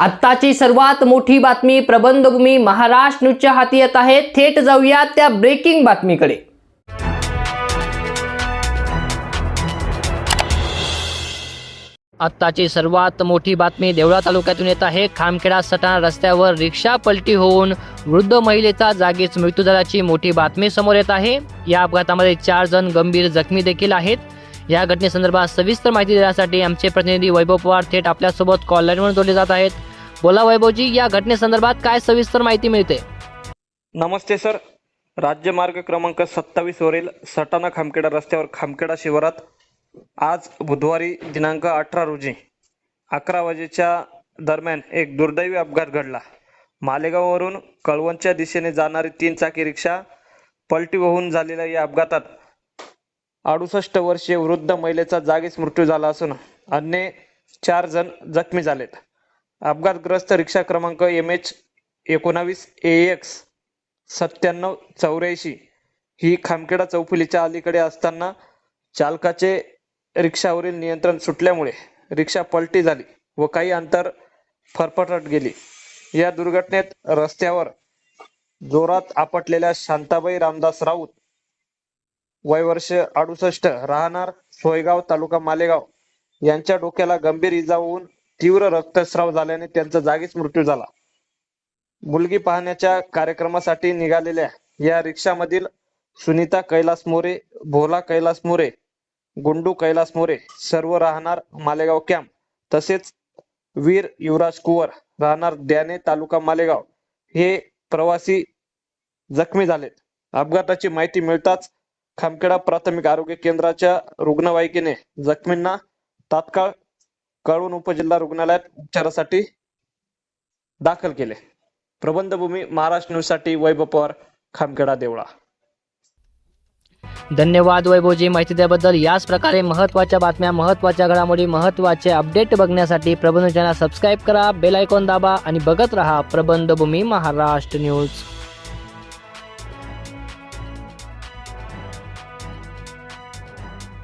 आत्ताची सर्वात मोठी बातमी प्रबंधभूमी महाराष्ट्र न्यूजच्या हाती येत आहे. थेट जाऊया त्या ब्रेकिंग बातमीकडे. आत्ताची सर्वात मोठी बातमी देवळा तालुक्यातून येत आहे. खामखेडा सटाणा रस्त्यावर रिक्षा पलटी होऊन वृद्ध महिलेचा जागीच मृत्यू झाल्याची मोठी बातमी समोर येत आहे. या अपघातामध्ये चार जण गंभीर जखमी देखील आहेत. या घटनेसंदर्भात सविस्तर माहिती देण्यासाठी आमचे प्रतिनिधी वैभव पवार थेट आपल्यासोबत कॉल लाईनवर जोडले जात आहेत. बोला वैभवजी या घटनेसंदर्भात काय सविस्तर माहिती मिळते? नमस्ते सर. राज्य मार्ग क्रमांक सत्तावीस वरील सटाणा खामखेडा रस्त्यावर खामखेडा शिवारात आज बुधवारी दिनांक अठरा रोजी अकरा वाजेच्या दरम्यान एक दुर्दैवी अपघात घडला. मालेगाववरून कळवणच्या दिशेने जाणारी तीन चाकी रिक्षा पलटी होऊन झालेल्या या अपघातात अडुसष्ट वर्षीय वृद्ध महिलेचा जागीच मृत्यू झाला असून अन्य चार जण जखमी झालेत. अपघातग्रस्त रिक्षा क्रमांक एम एच एकोणावीस ए एक्स सत्त्याण्णव चौऱ्याऐंशी ही खामखेडा चौफुलीच्या अलीकडे असताना चालकाचे रिक्षावरील नियंत्रण सुटल्यामुळे रिक्षा पलटी झाली व काही अंतर फरफटत गेली. या दुर्घटनेत रस्त्यावर जोरात आपटलेल्या शांताबाई रामदास राऊत वय वर्ष अडुसष्ट राहणार सोयगाव तालुका मालेगाव. यांच्या डोक्याला गंभीर इजा होऊन तीव्र रक्तस्राव झाल्याने त्यांचा जागीच मृत्यू झाला. मुलगी पाहण्याच्या कार्यक्रमासाठी निघालेल्या या रिक्षामधील सुनीता कैलास मोरे भोला कैलास मोरे गुंडू कैलास मोरे सर्व राहणार मालेगाव कॅम्प. तसेच वीर युवराज कुवर राहणार द्याने तालुका मालेगाव. हे प्रवासी जखमी झालेत. अपघाताची माहिती मिळताच खामखेडा प्राथमिक आरोग्य केंद्राच्या रुग्णवाहिकेने जखमींना तात्काळ कळवण उपजिल्हा रुग्णालयात उपचारासाठी दाखल केले. प्रबंधभूमी महाराष्ट्र न्यूजसाठी वैभव पवार खामखेडा देवळा. धन्यवाद वैभवजी माहिती द्याबद्दल याच प्रकारे महत्त्वाच्या बातम्या महत्त्वाच्या घडामोडी महत्त्वाचे अपडेट बघण्यासाठी प्रबंध चॅनल सबस्क्राईब करा बेल आयकॉन दाबा आणि बघत रहा प्रबंधभूमी महाराष्ट्र न्यूज.